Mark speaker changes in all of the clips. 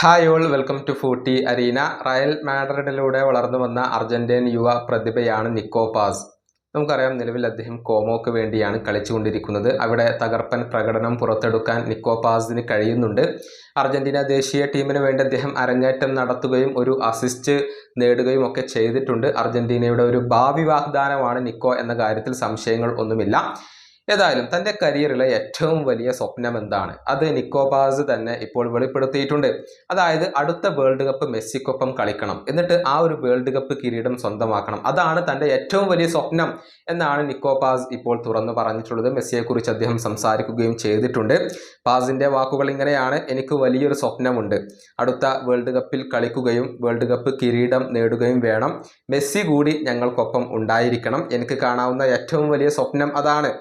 Speaker 1: Hi all welcome to footy arena Real മാഡ്രിഡിലൂടെ വളർന്നു വന്ന Argentine യുവ പ്രതിഭയാണ് നിക്കോ പാസ്. നമുക്കറിയാം നിലവിൽ അദ്ദേഹം കോമോക്ക് വേണ്ടിയാണ് കളിച്ചുകൊണ്ടിരിക്കുന്നത്. അവിടെ തകർപ്പൻ പ്രകടനം പുറത്തെടുക്കാൻ നിക്കോ പാസിന് കഴിയുന്നുണ്ട്. അർജന്റീന ദേശീയ ടീമിന് വേണ്ടി അദ്ദേഹം അരങ്ങേറ്റം നടത്തുകയും ഒരു അസിസ്റ്റ് നേടുകയും ഒക്കെ ചെയ്തിട്ടുണ്ട്. അർജന്റീനയുടെ ഒരു ഭാവി വാഗ്ദാനമാണ് നിക്കോ എന്ന കാര്യത്തിൽ സംശയങ്ങൾ ഒന്നുമില്ല. ഏതായാലും തന്റെ കരിയറിലെ ഏറ്റവും വലിയ സ്വപ്നം എന്താണ്? അത് നിക്കോബാസ് തന്നെ ഇപ്പോൾ വെളിപ്പെടുത്തിയിട്ടുണ്ട്. അതായത് അടുത്ത വേൾഡ് കപ്പ് മെസ്സിക്കൊപ്പം കളിക്കണം. എന്നിട്ട് ആ ഒരു വേൾഡ് കപ്പ് കിരീടം സ്വന്തമാക്കണം. അതാണ് തന്റെ ഏറ്റവും വലിയ സ്വപ്നം എന്നാണ് നിക്കോബാസ് ഇപ്പോൾ തുറന്നു പറഞ്ഞിട്ടുള്ളത്. മെസ്സിയെക്കുറിച്ച് അദ്ദേഹം സംസാരിക്കുകയും ചെയ്തിട്ടുണ്ട്. പാസിന്റെ വാക്കുകൾ ഇങ്ങനെയാണ്. എനിക്ക് വലിയൊരു സ്വപ്നമുണ്ട്. അടുത്ത വേൾഡ് കപ്പിൽ കളിക്കുകയും വേൾഡ് കപ്പ് കിരീടം നേടുകയും വേണം. മെസ്സി കൂടി ഞങ്ങൾക്കൊപ്പം ഉണ്ടായിരിക്കണം. എനിക്ക് കാണാവുന്ന ഏറ്റവും വലിയ സ്വപ്നം അതാണ്.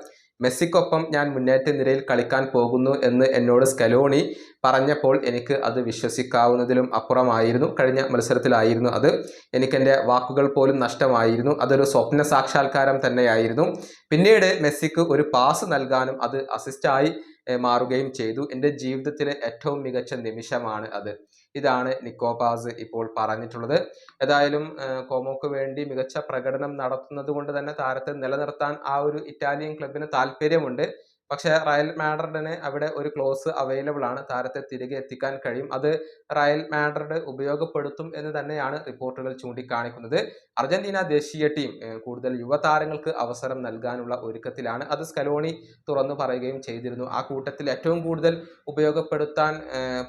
Speaker 1: മെസ്സിക്കൊപ്പം ഞാൻ മുന്നേറ്റ നിരയിൽ കളിക്കാൻ പോകുന്നു എന്ന് എന്നോട് സ്കലോണി പറഞ്ഞപ്പോൾ എനിക്ക് അത് വിശ്വസിക്കാവുന്നതിലും അപ്പുറമായിരുന്നു. കഴിഞ്ഞ മത്സരത്തിലായിരുന്നു അത്. എനിക്കെന്റെ വാക്കുകൾ പോലും നഷ്ടമായിരുന്നു. അതൊരു സ്വപ്ന സാക്ഷാത്കാരം തന്നെയായിരുന്നു. പിന്നീട് മെസ്സിക്ക് ഒരു പാസ് നൽകാനും അത് അസിസ്റ്റായി മാറുകയും ചെയ്തു. എന്റെ ജീവിതത്തിലെ ഏറ്റവും മികച്ച നിമിഷമാണ് അത്. ഇതാണ് നിക്കോപാസ് ഇപ്പോൾ പറഞ്ഞിട്ടുള്ളത്. ഏതായാലും കോമോക്ക് വേണ്ടി മികച്ച പ്രകടനം നടത്തുന്നത് കൊണ്ട് തന്നെ താരത്തെ നിലനിർത്താൻ ആ ഒരു ഇറ്റാലിയൻ ക്ലബിന് താല്പര്യമുണ്ട്. പക്ഷേ റയൽ മാഡ്രിഡിന് അവിടെ ഒരു ക്ലോസ് അവൈലബിൾ ആണ്. താരത്തെ തിരികെ എത്തിക്കാൻ കഴിയും. അത് റയൽ മാഡ്രിഡ് ഉപയോഗപ്പെടുത്തും എന്ന് തന്നെയാണ് റിപ്പോർട്ടുകൾ ചൂണ്ടിക്കാണിക്കുന്നത്. അർജന്റീന ദേശീയ ടീം കൂടുതൽ യുവതാരങ്ങൾക്ക് അവസരം നൽകാനുള്ള ഒരുക്കത്തിലാണ്. അത് സ്കലോണി തുറന്നു പറയുകയും ചെയ്തിരുന്നു. ആ കൂട്ടത്തിൽ ഏറ്റവും കൂടുതൽ ഉപയോഗപ്പെടുത്താൻ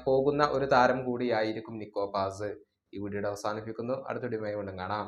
Speaker 1: പോകുന്ന ഒരു താരം കൂടിയായിരിക്കും നിക്കോപാസ് ഈ വീഡിയോയുടെ അവസാനിപ്പിക്കുന്നു. അടുത്ത വീഡിയോയുമായി കൊണ്ടും കാണാം.